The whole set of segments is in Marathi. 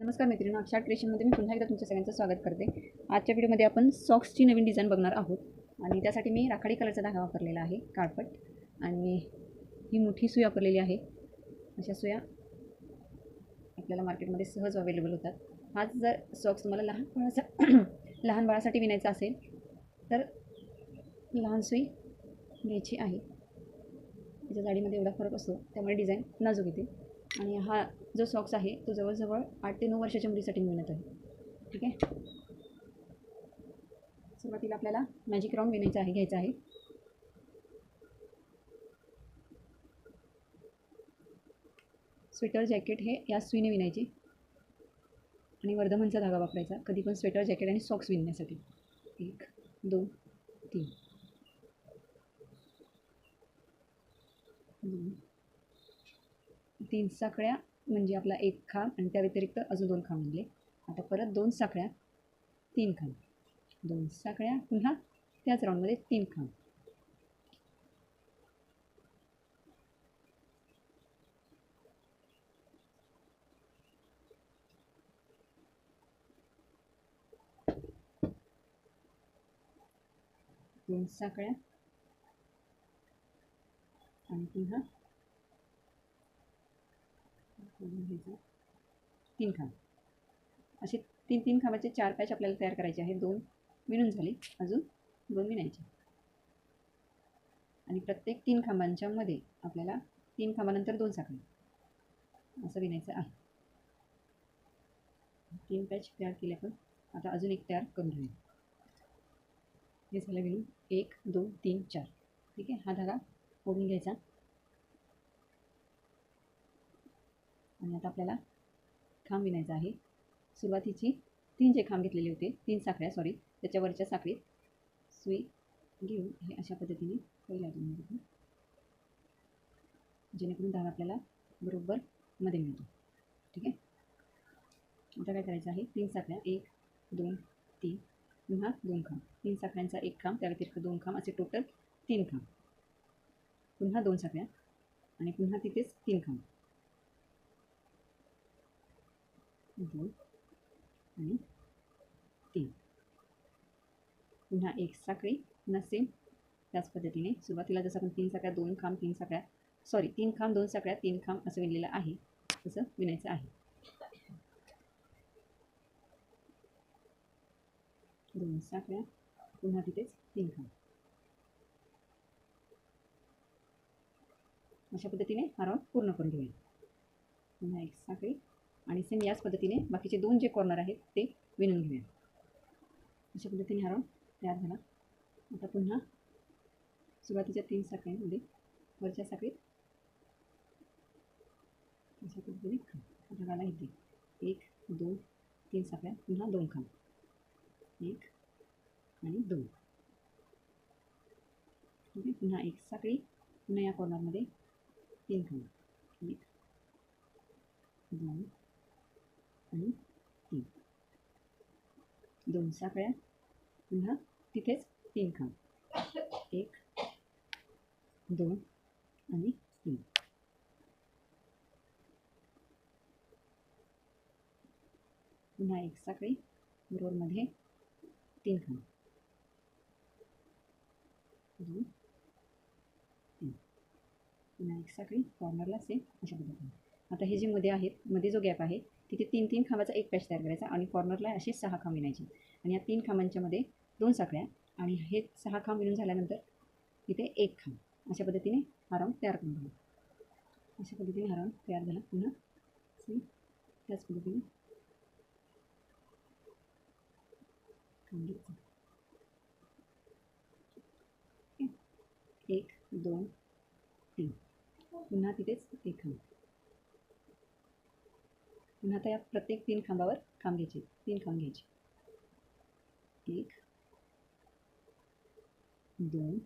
नमस्कार मैत्रिणी अक्षर क्रिएशनमध्ये मी पुन्हा एकदा तुमच्या सगळ्यांचं स्वागत करते. आजच्या व्हिडिओमध्ये आपण सॉक्सची नवीन डिझाईन बघणार आहोत. आणि त्यासाठी मी राखाडी कलरचा धागा वापरलेला आहे काळपट. आणि ही मोठी सुई वापरलेली आहे. अशा सुया आपल्याला मार्केटमध्ये सहज अवेलेबल होतात. हाच जर सॉक्स तुम्हाला लहान बाळाचा लहान बाळासाठी विणायचा असेल तर लहान सुई घ्यायची आहे. त्याच्या जाडीमध्ये एवढा फरक असतो त्यामुळे डिझाईन नाजूक येते. आणि हा जो सॉक्स आहे तो जवळजवळ आठ ते नऊ वर्षाच्या मुलीसाठी मिळत आहे. ठीक आहे? सुरुवातीला आपल्याला मॅजिक राऊंड विणायचा आहे घ्यायचा आहे. स्वेटर जॅकेट हे या सुईने विणायची आणि वर्धमानचा धागा वापरायचा. कधी पण स्वेटर जॅकेट आणि सॉक्स विणण्यासाठी एक दोन तीन. तीन साखळ्या म्हणजे आपला एक खांब आणि त्या व्यतिरिक्त अजून दोन खांब म्हणले. आता परत दोन साखळ्या तीन खांब दोन साखळ्या पुन्हा त्याच राऊंडमध्ये तीन खांब दोन साखळ्या. आणि पुन्हा तीन खांब. असे तीन तीन खांबाचे चार पॅच आपल्याला तयार करायचे आहेत. दोन विणून झाले. अजून दोन विणायचे आणि प्रत्येक तीन खांबांच्या मध्ये आपल्याला तीन खांबानंतर दोन साखळी. असं विणायचं आहे. तीन पॅच तयार केले आपण. आता अजून एक तयार करून घेऊया हे झालं विणून एक दोन तीन चार. ठीक आहे? हा धागा फोडून घ्यायचा. आणि आता आपल्याला खांब विणायचा आहे. सुरुवातीची तीन जे खांब घेतलेले होते तीन साखळ्या सॉरी त्याच्यावरच्या साखळीत सुई घेऊन हे अशा पद्धतीने पहिला लागून जेणेकरून धागा आपल्याला बरोबर मध्ये मिळतो. ठीक आहे? आता काय करायचं आहे? तीन साखळ्या एक दोन तीन पुन्हा दोन खांब. तीन साखळ्यांचा एक खांब त्या व्यतिरिक्त दोन खांब असे टोटल तीन खांब. पुन्हा दोन साखळ्या आणि पुन्हा तिथेच तीन खांब. दोन आणि तीन पुन्हा एक साखळी पुन्हा सेम त्याच पद्धतीने सुरुवातीला जसं आपण तीन साखळ्या दोन खांब तीन साखळ्या सॉरी तीन खांब दोन साखळ्या तीन खांब असं विणलेलं आहे तसं विणायचं आहे. दोन साखळ्या पुन्हा तिथेच तीन खांब. अशा पद्धतीने हा राऊंड पूर्ण करून घेऊया. पुन्हा एक साखळी आणि सेम याच पद्धतीने बाकीचे दोन जे कॉर्नर आहेत ते विणून घेऊया. अशा पद्धतीने हा राऊंड तयार झाला. आता पुन्हा सुरुवातीच्या तीन साखळीमध्ये वरच्या साखळीत अशा पद्धतीने खांब धागाला येते एक दोन तीन साखळ्या पुन्हा दोन खांब. एक आणि दोन. ठीक आहे पुन्हा एक साखळी पुन्हा या कॉर्नरमध्ये तीन खांब. एक दोन आणि तीन दोन साखळ्या पुन्हा तिथेच तीन खांब एक दोन आणि तीन पुन्हा एक साखळी बरोबरमध्ये तीन खांब दोन तीन पुन्हा एक साखळी कॉर्नरला सेम अशा पद्धतीने आता हे जे मध्ये आहेत मध्ये जो गॅप आहे तिथे तीन तीन खांबाचा एक पॅच तयार करायचा आणि कॉर्नरला असे सहा खांब विणायचे. आणि या तीन खांबांच्यामध्ये दोन साखळ्या आणि हे सहा खांब विणून झाल्यानंतर तिथे एक खांब. अशा पद्धतीने हा राऊंड तयार करून घेऊ अशा पद्धतीने हा राऊंड तयार झाला. पुन्हा सेम त्याच पद्धतीने एक दोन तीन. पुन्हा तिथेच एक खांब. पुन्हा आता या प्रत्येक तीन खांबावर खांब घ्यायचे. तीन खांब घ्यायचे. एक दोन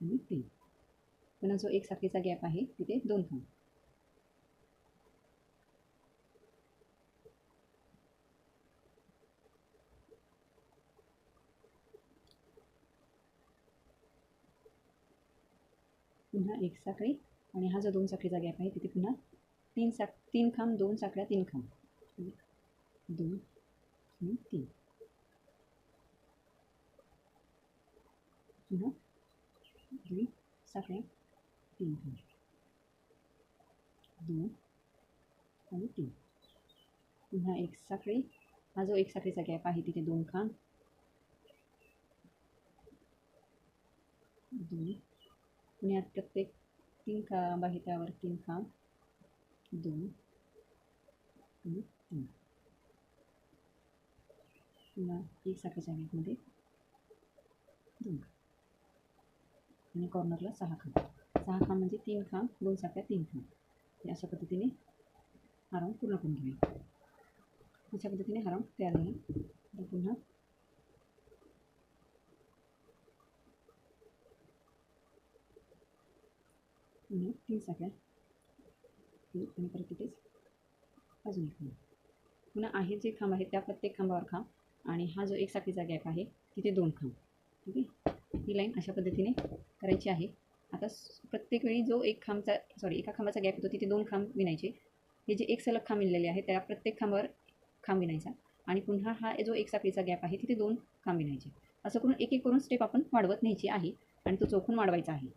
आणि तीन. पुन्हा जो एक साखळीचा गॅप आहे तिथे दोन खांब. पुन्हा एक साखळी आणि हा जो दोन साखळीचा गॅप आहे तिथे पुन्हा तीन साक तीन खांब दोन साखळ्या तीन खांब. दोन आणि तीन. पुन्हा दोन साखळ्या तीन खांब. दोन आणि तीन. पुन्हा एक साखळी. हा जो एक साखळीचा गॅप आहे तिथे दोन खांब. दोन. पुण्यात प्रत्येक तीन खांब आहे त्यावर तीन खांब. दोन आणि तीन पुन्हा एक साखळीच्या गॅपमध्ये दोन खांब आणि कॉर्नरला सहा खांब सहा खांब म्हणजे तीन खांब दोन साखळ्या तीन खांब हे अशा पद्धतीने हा राऊंड पूर्ण करून घेऊया अशा पद्धतीने हा राऊंड तयार झाला आता पुन्हा पुन्हा तीन साखळ्या तीन आणि परत तिथेच. अजून एक खांब पुन्हा आहे जे खांब आहेत त्या प्रत्येक खांबावर खांब आणि हा जो एक साखळीचा गॅप आहे तिथे दोन खांब. ठीक आहे? ही लाईन अशा पद्धतीने करायची आहे. आता प्रत्येक वेळी जो एक खांबचा सॉरी एका खांबाचा गॅप होतो तिथे दोन खांब विणायचे. हे जे एक सलग खांब विणलेले आहे त्या प्रत्येक खांबावर खांब विणायचा. आणि पुन्हा हा जो एक साखळीचा गॅप आहे तिथे दोन खांब विणायचे. असं करून एक एक करून स्टेप आपण वाढवत न्यायची आहे. आणि तो चोखून वाढवायचा आहे.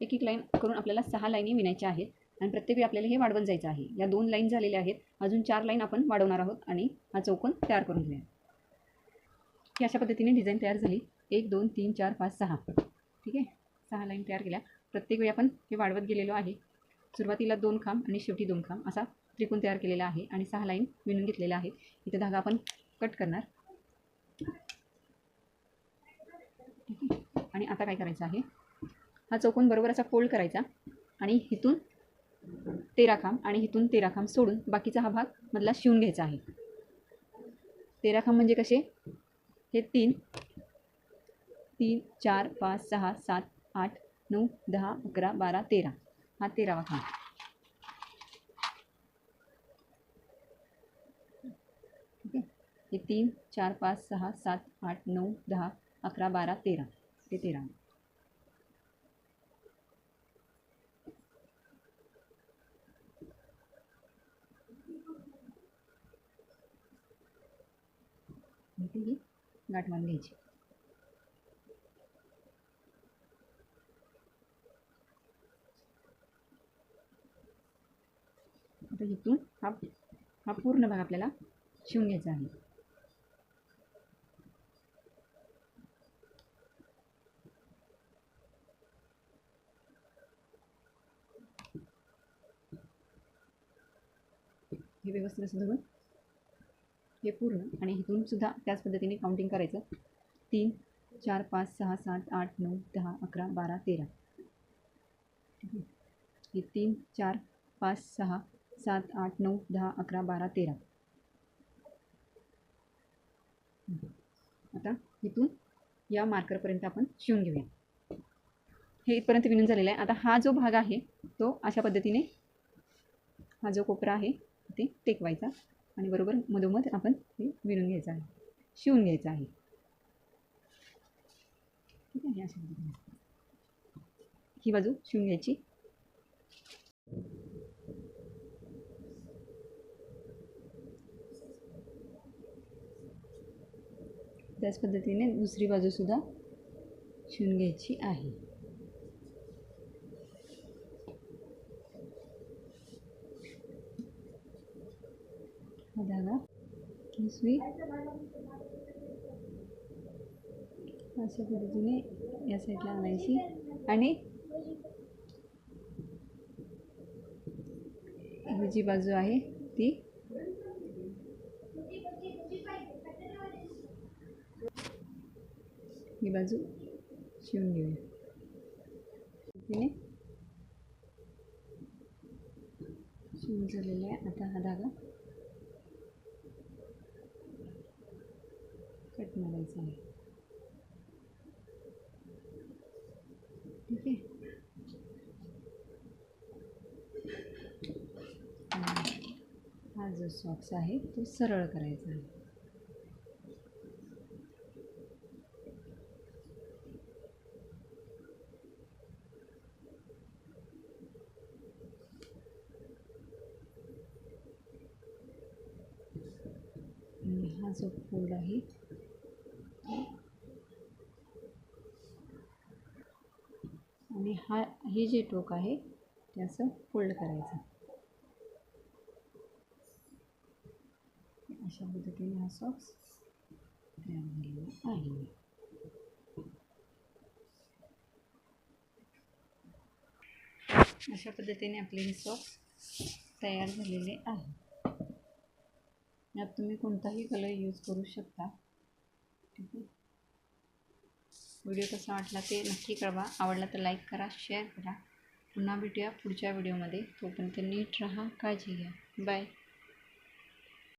एक एक लाईन करून आपल्याला सहा लाईनी विणायच्या आहेत. आणि प्रत्येक वेळी आपल्याला हे वाढवत जायचं आहे. या दोन लाईन झालेल्या आहेत. अजून चार लाईन आपण वाढवणार आहोत आणि हा चौकोन तयार करून घेऊया. ही अशा पद्धतीने डिझाईन तयार झाली. एक दोन तीन चार पाच सहा. ठीक आहे? सहा लाईन तयार केल्या. प्रत्येक वेळी आपण हे वाढवत गेलेलो आहे. सुरुवातीला दोन खांब आणि शेवटी दोन खांब असा त्रिकोण तयार केलेला आहे आणि सहा लाईन विणून घेतलेल्या आहेत इथे धागा आपण कट करणार. ठीक आहे? आणि आता काय करायचं आहे? हा चौकोन बरोबर असा फोल्ड करायचा आणि इथून तेरा खांब आणि इथून तेरा खांब सोडून बाकीचा हा भाग मधला शिवून घ्यायचा आहे. तेरा खांब म्हणजे कसे? हे तीन तीन चार पाच सहा सात आठ नऊ दहा अकरा बारा तेरा. हा तेरावा खांब. ठीक आहे? हे तीन चार पाच सहा सात आठ नऊ दहा अकरा बारा तेरा. ते तेरा वरती ही गाठ मारून घ्यायची. आता इथून हा हा पूर्ण भाग आपल्याला शिवून घ्यायचा आहे. हे व्यवस्थित असं धरून हे पूर्ण आणि इथून सुद्धा त्याच पद्धतीने काउंटिंग करायचं. तीन चार पाच सहा सात आठ नऊ दहा अकरा बारा तेरा. हे तीन चार पाच सहा सात आठ नऊ दहा अकरा बारा तेरा. आता इथून या मार्करपर्यंत आपण शिवून घेऊया. हे इथपर्यंत विणून झालेलं आहे. आता हा जो भाग आहे तो अशा पद्धतीने हा जो कोपरा आहे ते टेकवायचा. आणि बरोबर मधोमध आपण हे विणून घ्यायचं आहे. शिवून घ्यायचं आहे. ठीक आहे? अशा पद्धतीने ही बाजू शिवून घ्यायची. त्याच पद्धतीने दुसरी बाजूसुद्धा शिवून घ्यायची आहे हा धागा ही अशा पद्धतीने या साईडला आणायची. आणि ही जी बाजू आहे ती ही बाजू शिवून घेऊया. तिने शिवून झालेला आहे आता हा धागा करायचं आहे. ठीक आहे? हा जो सॉक्स आहे तो सरळ करायचा आहे. हा जो फोल्ड आहे आणि हा हे जे टोक आहे ते असं फोल्ड करायचं. अशा पद्धतीने हा सॉक्स तयार झालेला आहे. अशा पद्धतीने आपले हे सॉक्स तयार झालेले आहे यात तुम्ही कोणताही कलर यूज करू शकता. ठीक आहे? व्हिडिओ कसा वाटला ते नक्की कळवा. आवडला तर लाईक करा शेअर करा. पुन्हा भेटूया पुढच्या व्हिडिओमध्ये. तोपर्यंत नीट राहा काळजी घ्या. बाय.